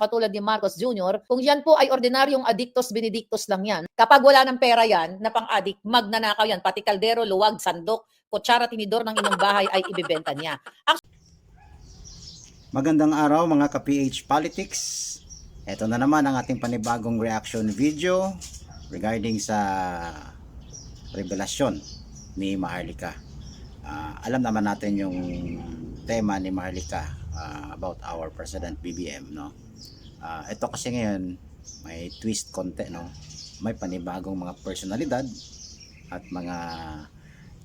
katulad ni Marcos Jr., kung yan po ay ordinaryong addictus benedictus lang yan, kapag wala ng pera yan na pang-addict, magnanakaw yan, pati kaldero, luwag, sandok, kutsara, tinidor ng inyong bahay ay ibibenta niya. Magandang araw mga ka-PH Politics. Ito na naman ang ating panibagong reaction video regarding sa revelasyon ni Maharlika. Ah, alam naman natin yung tema ni Maharlika ah, about our President BBM, no? Ah, ito kasi ngayon may twist konti, no? May panibagong mga personalidad at mga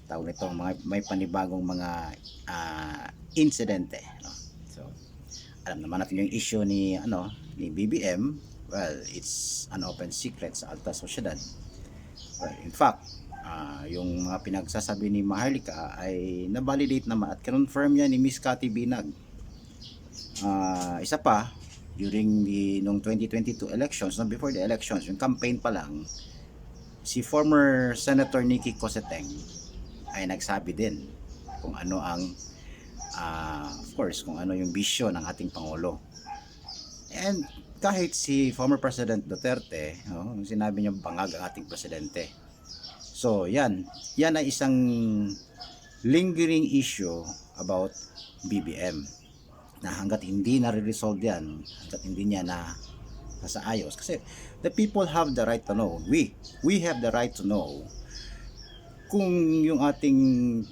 tawag nito, mga may panibagong mga ah, insidente, no? So, alam naman natin yung issue ni ano ni BBM well it's an open secret sa alta sosyedad well, in fact ah, yung mga pinagsasabi ni Maharlika ay na-validate naman at confirm yan ni Miss Cathy Binag Ah, isa pa during the nung 2022 elections no before the elections yung campaign pa lang si former Senator Nikki Coseteng ay nagsabi din kung ano ang ah, of course, kung ano yung bisyo ng ating Pangulo. And kahit si former President Duterte, no, sinabi niya bangag ang ating presidente. So, yan. Yan ay isang lingering issue about BBM na hanggat hindi na-resolve yan, hanggat hindi niya na nasa ayos. Kasi the people have the right to know. We, we have the right to know kung yung ating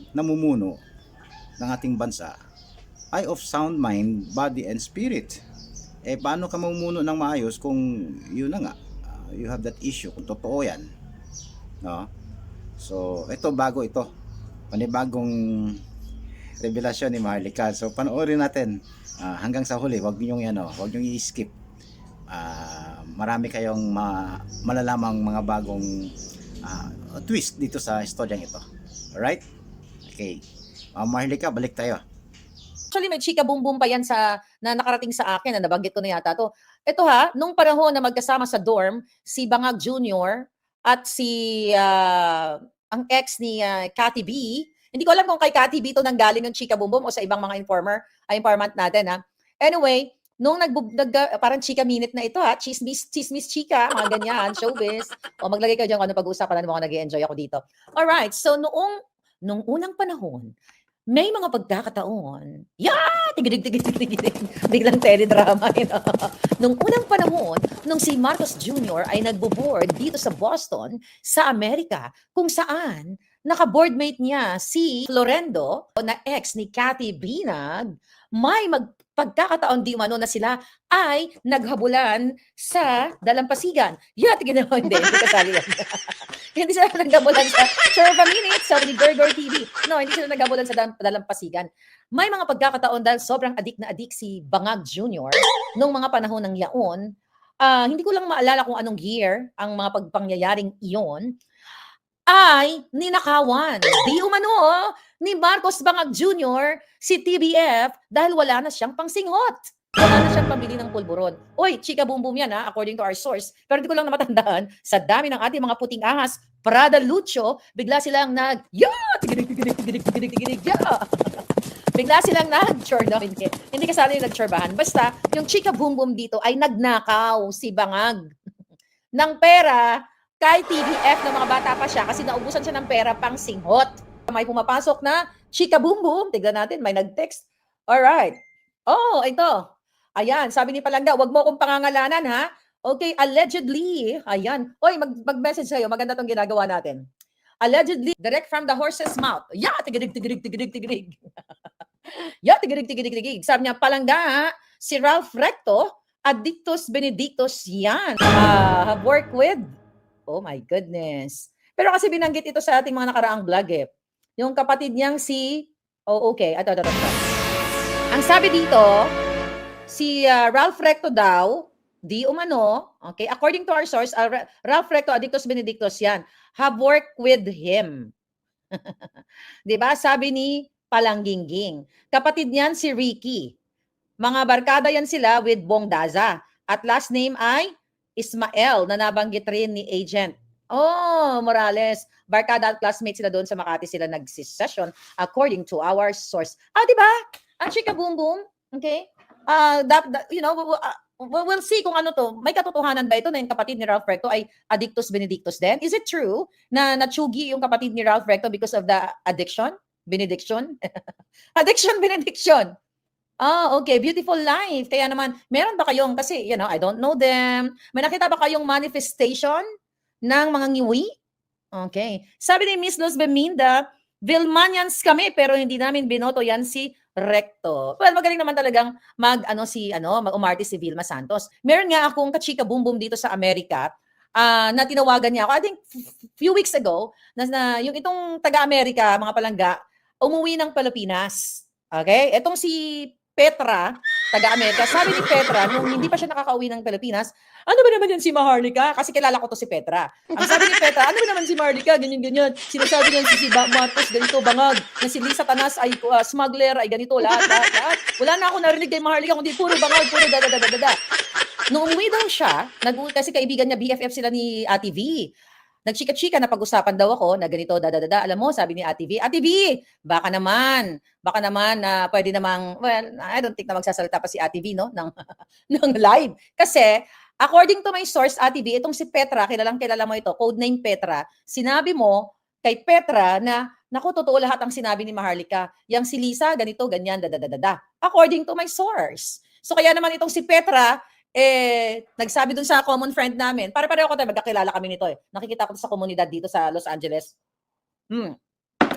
namumuno ng ating bansa ay of sound mind, body, and spirit. Eh, paano ka mamumuno ng maayos kung yun na nga, uh, you have that issue, kung totoo yan. No? So, ito, bago ito. Panibagong revelasyon ni Maharlika. So, panoorin natin ah, hanggang sa huli. Huwag niyo ano, huwag niyo i-skip. Ah, marami kayong ma- malalamang mga bagong ah, twist dito sa storyang ito. Alright? Okay. Uh, Maharlika, balik tayo. Actually, may chika boom boom pa yan sa, na nakarating sa akin, na nabanggit ko na yata to. Ito ha, nung panahon na magkasama sa dorm, si Bangag Jr. at si, ah, ang ex ni ah, Cathy B, hindi ko alam kung kay Cathy B to nanggaling ng chika boom o sa ibang mga informer, ay informant natin ha. Anyway, nung nag, nag parang chika minute na ito ha, chismis, chismis chika, mga ganyan, showbiz. O maglagay kayo dyan kung ano pag-uusapan na mga nag-enjoy ako dito. Alright, so noong, nung unang panahon, may mga pagkakataon, yeah! Tigidig, tigidig, tigidig. Biglang teledrama. Yun. nung unang panahon, nung si Marcos Jr. ay nagbo-board dito sa Boston, sa Amerika, kung saan naka-boardmate niya si Florendo na ex ni Cathy Binag, may magpagkakataon di umano na sila ay naghabulan sa dalampasigan. Yeah, tignan mo, hindi, hindi kasali yan. hindi sila naghabulan sa Serve a Minute, sabi ni Gergor TV. No, hindi sila naghabulan sa dal- dalampasigan. May mga pagkakataon dahil sobrang adik na adik si Bangag Jr. nung mga panahon ng yaon. Ah, hindi ko lang maalala kung anong year ang mga pagpangyayaring iyon ay ninakawan. Di umano oh, ni Marcos Bangag Jr. si TBF dahil wala na siyang pangsinghot. Wala na siyang pambili ng pulburon. Oy, chika boom boom yan ha, according to our source. Pero hindi ko lang namatandaan, sa dami ng ating mga puting ahas, Prada Lucho, bigla silang nag, yeah! Tigidig, tigidig, tigidig, tigidig, tigidig, yeah! Bigla silang nag-chore, no? Hindi, hindi kasali yung nag-chorbahan. Basta, yung chika boom boom dito ay nagnakaw si Bangag ng pera kay TBF na mga bata pa siya kasi naubusan siya ng pera pang singhot. May pumapasok na chika boom boom. Tignan natin, may nag-text. Alright. Oh, ito. Ayan, sabi ni Palangga, wag mo akong pangangalanan ha. Okay, allegedly. Ayan. Oy, mag- mag-message sa'yo. Maganda tong ginagawa natin. Allegedly, direct from the horse's mouth. Yeah, tigidig, tigidig, tigidig, tigidig. yeah, tigidig, tigidig, tigidig. Sabi niya, Palangga, ha? si Ralph Recto, Addictus Benedictus yan. Ah, have worked with Oh my goodness. Pero kasi binanggit ito sa ating mga nakaraang vlog eh. Yung kapatid niyang si, oh okay, ato, ato, ato. ato. Ang sabi dito, si ah, Ralph Recto daw, di umano, okay, according to our source, Ra- Ralph Recto, Addictus Benedictus yan, have worked with him. di ba? Sabi ni Palangginging. Kapatid niyan si Ricky. Mga barkada yan sila with Bong Daza. At last name ay Ismael na nabanggit rin ni agent. Oh, Morales. Barkada at classmate sila doon sa Makati sila nag-session according to our source. Ah, di ba? Ang chika boom boom. Okay? Ah, dap, da- you know, ah, Well, see kung ano to. May katotohanan ba ito na yung kapatid ni Ralph Recto ay addictus benedictus din? Is it true na natsugi yung kapatid ni Ralph Recto because of the addiction? Benediction? addiction, benediction. Ah, okay. Beautiful life. Kaya naman, meron ba kayong, kasi, you know, I don't know them. May nakita ba kayong manifestation ng mga ngiwi? Okay. Sabi ni Miss Luz Beminda, Vilmanians kami, pero hindi namin binoto yan si Recto. Well, magaling naman talagang mag ano si ano, mag-umarte si Vilma Santos. Meron nga akong kachika boom boom dito sa Amerika. ah, na tinawagan niya ako. I think few weeks ago na, na yung itong taga-Amerika, mga palangga, umuwi ng Pilipinas. Okay? Etong si Petra, taga-Amerika, sabi ni Petra, nung hindi pa siya nakakauwi ng Pilipinas, ano ba naman yan si Maharlika? Kasi kilala ko to si Petra. Ang sabi ni Petra, ano ba naman si Maharlika? Ganyan-ganyan. Sinasabi niya si si Ba- Marcos, ganito, bangag. Na si Lisa Tanas ay uh, smuggler, ay ganito, lahat, lahat, lahat. Wala na ako narinig kay Maharlika, kundi puro bangag, puro da-da-da-da-da. Nung umuwi daw siya, nag kasi kaibigan niya, BFF sila ni Ate V. Nagchika-chika na pag-usapan daw ako na ganito, da-da-da-da. Alam mo, sabi ni Ate V, Ate V, baka naman, baka naman na pwede namang, well, I don't think na magsasalita pa si Ate V, no, ng, ng live. Kasi, according to my source, Ate V, itong si Petra, kilalang kilala mo ito, codename Petra, sinabi mo kay Petra na, naku, totoo lahat ang sinabi ni Maharlika. Yang si Lisa, ganito, ganyan, da-da-da-da. According to my source. So, kaya naman itong si Petra, eh, nagsabi dun sa common friend namin, pare-pareho ko tayo, magkakilala kami nito eh. Nakikita ko sa komunidad dito sa Los Angeles. Hmm.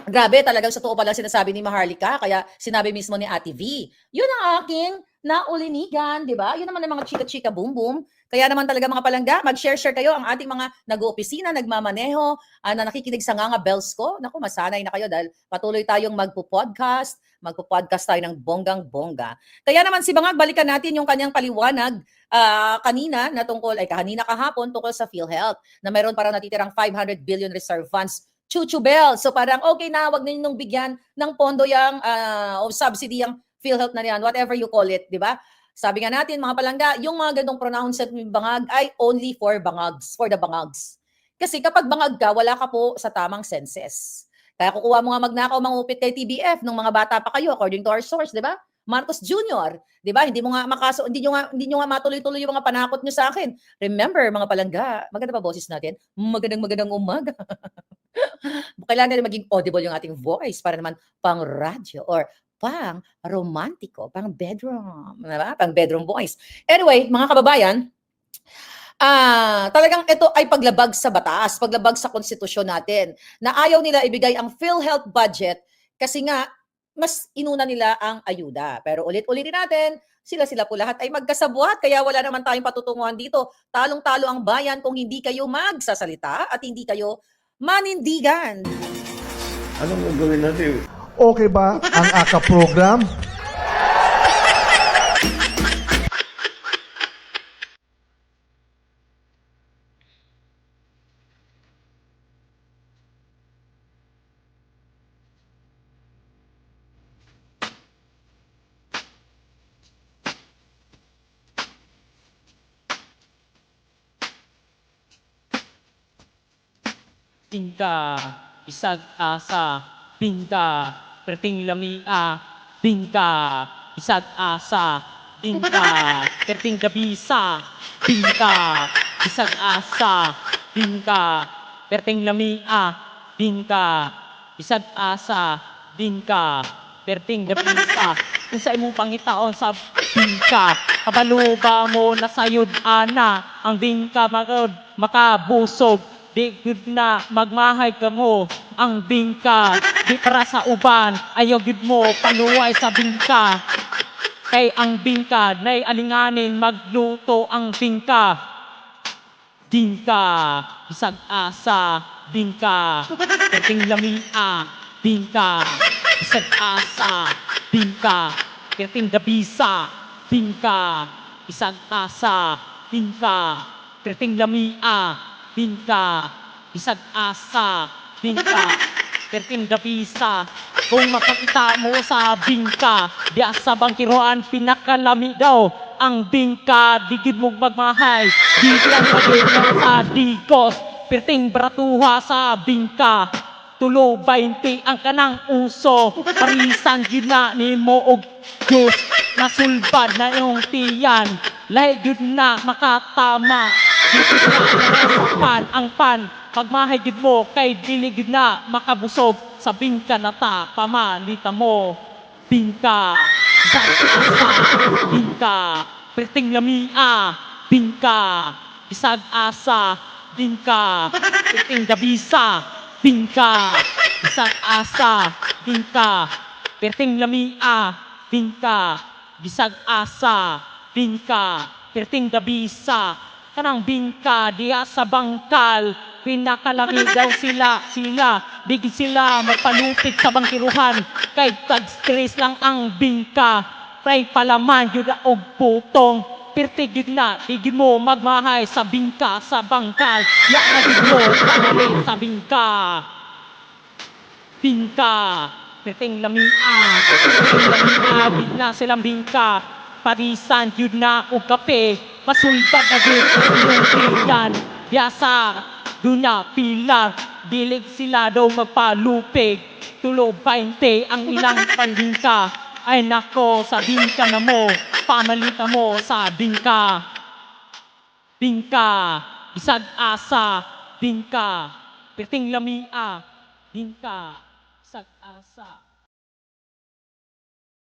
Grabe, talagang sa totoo pala sinasabi ni Maharlika, kaya sinabi mismo ni Ate V. Yun ang aking naulinigan, di ba? Yun naman ang mga chika-chika boom boom. Kaya naman talaga mga palangga, mag-share-share kayo ang ating mga nag-opisina, nagmamaneho, ah, na nakikinig sa nga bells ko. Naku, masanay na kayo dahil patuloy tayong magpo-podcast, magpo-podcast tayo ng bonggang-bongga. Kaya naman si Bangag, balikan natin yung kanyang paliwanag ah, kanina na tungkol, ay kanina kahapon tungkol sa PhilHealth na mayroon parang natitirang 500 billion reserve funds Chuchu Bell. So parang okay na, wag na ninyong bigyan ng pondo yung ah, o subsidy yung PhilHealth na yan, whatever you call it, di ba? Sabi nga natin, mga palangga, yung mga ganong pronouncement ng bangag ay only for bangags, for the bangags. Kasi kapag bangag ka, wala ka po sa tamang senses. Kaya kukuha mo nga magnakaw, mangupit kay TBF nung mga bata pa kayo, according to our source, di ba? Marcos Jr., di ba? Hindi mo nga makaso, hindi nyo nga, hindi nyo nga matuloy-tuloy yung mga panakot nyo sa akin. Remember, mga palangga, maganda pa boses natin? Magandang magandang umaga. Kailangan na maging audible yung ating voice para naman pang radyo or pang romantiko, pang bedroom, diba? pang bedroom voice. Anyway, mga kababayan, ah talagang ito ay paglabag sa batas, paglabag sa konstitusyon natin, na ayaw nila ibigay ang PhilHealth budget kasi nga mas inuna nila ang ayuda. Pero ulit-ulitin natin, sila-sila po lahat ay magkasabwat, kaya wala naman tayong patutunguhan dito. Talong-talo ang bayan kung hindi kayo magsasalita at hindi kayo manindigan. Anong gagawin natin? Okay ba ang AKA program? Bingka, isag asa, bingka, perting lamia, bingka, isag asa, bingka, perting gabisa, bingka, isag asa, bingka, perting lamia, bingka, isag asa, bingka, perting gabisa, kung sa imong pangitaon sa bingka, kabaluba mo na sayod ana, ang bingka makabusog, di gud na magmahay ka mo ang bingka. Di para sa uban ayaw gud mo panuway sa bingka. Kay ang bingka nay alinganin magluto ang bingka. Bingka bisag asa bingka. Perting lamia bingka. Bisag asa bingka. Perting gabisa bingka. Bisag asa bingka. Perting lamia bingka, bisag asa, bingka, pertin gapisa. Kung makakita mo sa bingka, di sa bangkiroan pinakalami daw. Ang bingka, digid mo magmahay, di lang pagkita sa digos. Perting bratuha sa bingka, tulo 20 ang kanang uso parisan gina ni mo og Diyos nasulbad na iyong tiyan lahi na makatama. Pan, ang pan, pagmahay gid mo, kay dili gid na makabusog sa bingka na ta, pamalita mo. Bingka, sa bingka, perting lamia, bingka, bisag asa, bingka, perting gabisa, bingka, bisag asa, bingka, perting lamia, bingka, bisag asa, bingka, perting gabisa, kanang bingka diya sa bangkal, pinakalaki daw sila, sila, bigid sila magpalupit sa bangkiruhan, kay tag-stress lang ang bingka, pray palaman yun og putong, pirtig yun na, bigid mo magmahay sa bingka, sa bangkal, ya na gid mo, sa bingka. Bingka, perting lamia, perting lamia, big na silang bingka, parisan yun na og kape, masulbag na yan, yasa, doon na pilar, dilig sila daw magpalupig, tulo 20 ang ilang pandingka, ay nako sa bingka na mo, pamalita mo sa bingka. Bingka, bisag asa, bingka, perting lamia, bingka, bisag asa.